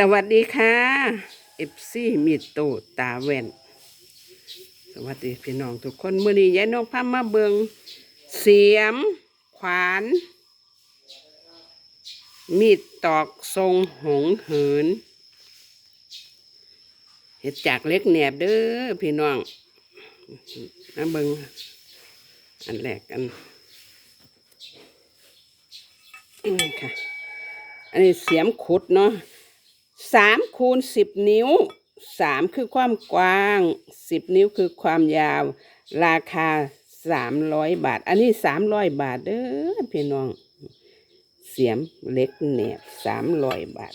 สวัสดีค่ะเอฟซีมีโตตาแว่น สวัสดีพี่น้องทุกคนมื้อนี้ยายน้องพามาเบิงเสียม ขวาน มีดตอกทรงหงเหินเห็ดจากเล็กแหนบเด้อพี่น้องมาเบิงอันแรกกันนี่ค่ะ อันนี้เสียมขุดเนาะ สามคูณสิบนิ้วสามคือความกว้างสิบนิ้วคือความยาว ราคาสามร้อยบาท อันนี้สามร้อยบาทเด้อพี่น้อง เสียมเล็กแหนบสามร้อยบาท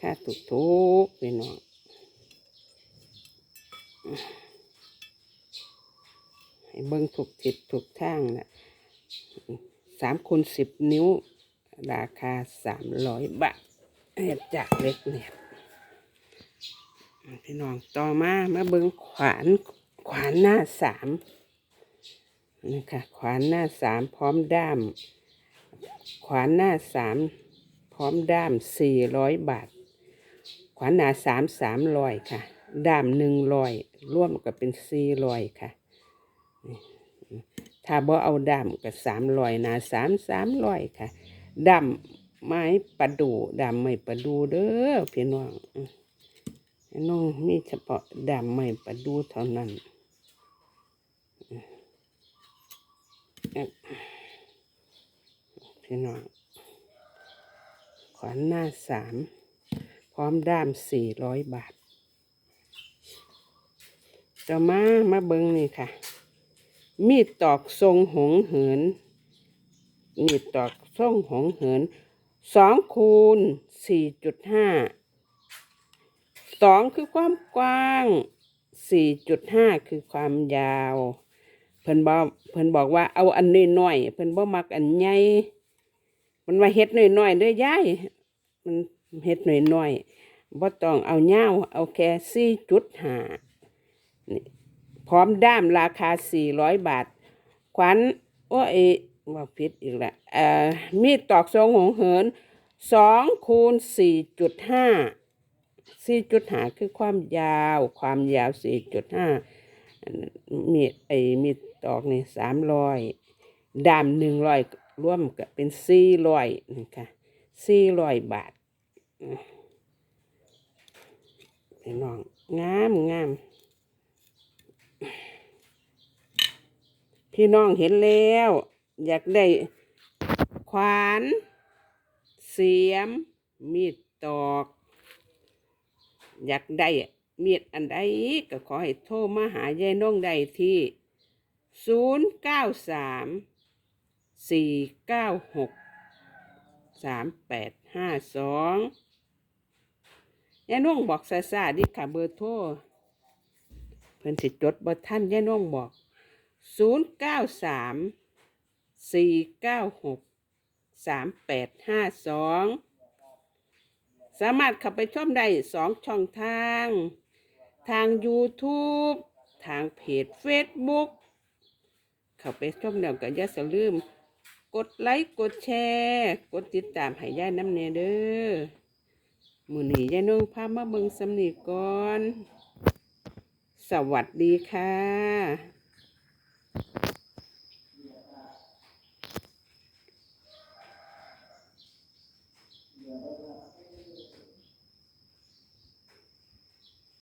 ค่าถูกทุกพี่น้องให้เบิ้งถูกทิศถูกทางนะสามคูณสิบนิ้ว ราคาสามร้อยบาทเฮ็ดจากเล็กเนี่ยพี่น้องต่อมามาเบิ้งขวานขวานหน้าสามนี่ค่ะขวานหน้าสามพร้อมด้าม ขวานหน้าสามพร้อมด้ามสี่ร้อยบาท ขวานหน้าสามสามร้อยค่ะ ด้ามหนึ่งร้อยร่วมกับเป็นสี่ร้อยค่ะ ถ้าบ่เอาดำก็สามร้อยหน้าสามสามร้อยค่ะ ดำไม้ประดูดำไม้ประดูเด้อพี่น้องน้องมีเฉพาะดำไม้ประดูเท่านั้นเอ๊ะพี่น้องขวานหน้าสามพร้อมด้ามสี่ร้อยบาทต่อมามาเบิ้งนี่ค่ะ มีดตอกทรงหงเหิน มีดตอก ทรงหงเหินสองคูณสี่จุดห้าสองคือความกว้างสี่จุดห้าคือความยาว เพิ่นบอกเพิ่นบอกว่าเอาอันน้อยๆเพิ่นบ่มักอันใหญ่มันว่าเฮ็ดน้อยๆเด้อยายมันเฮ็ดน้อยๆบ่ต้องเอายาเอาแค่สี่จุดห้าพร้อมด้ามราคา400บาท ขวัญโอ้เอ ว่าผิดอีกแหละเอ่อมีดตอกทรงหงเหิน2คูณ4.5 4.5คือความยาว ความยาว4.5มีดไอ้มีดตอกนี่300ด้าม100ร่วมกับเป็น400นะคะ400บาทพี่น้องงามงามพี่น้องเห็นแล้ว อยากได้ขวาน เสียม มีดตอก อยากได้มีดอันใดก็ขอให้โทรมาหายายน้องได้ที่ศูนย์เก้าสามสี่เก้าหกสามแปดห้าสองยายน้องบอกซาซาๆดิค่ะเบอร์โทรเพิ่นสิจดบ่ท่านยายน้องบอกศูนย์เก้า สี่เก้าหกสามแปดห้าสองสามารถเข้าไปชมได้สองช่องทาง ทาง YouTube ทางเพจ Facebook เข้าไปชมแล้วก็อย่าลืม กดไลค์กดแชร์ กดติดตามให้ย่าน้ำเนเด้อมือนี้ยาน้องพามาเบิงสำนีก่อน สวัสดีค่ะ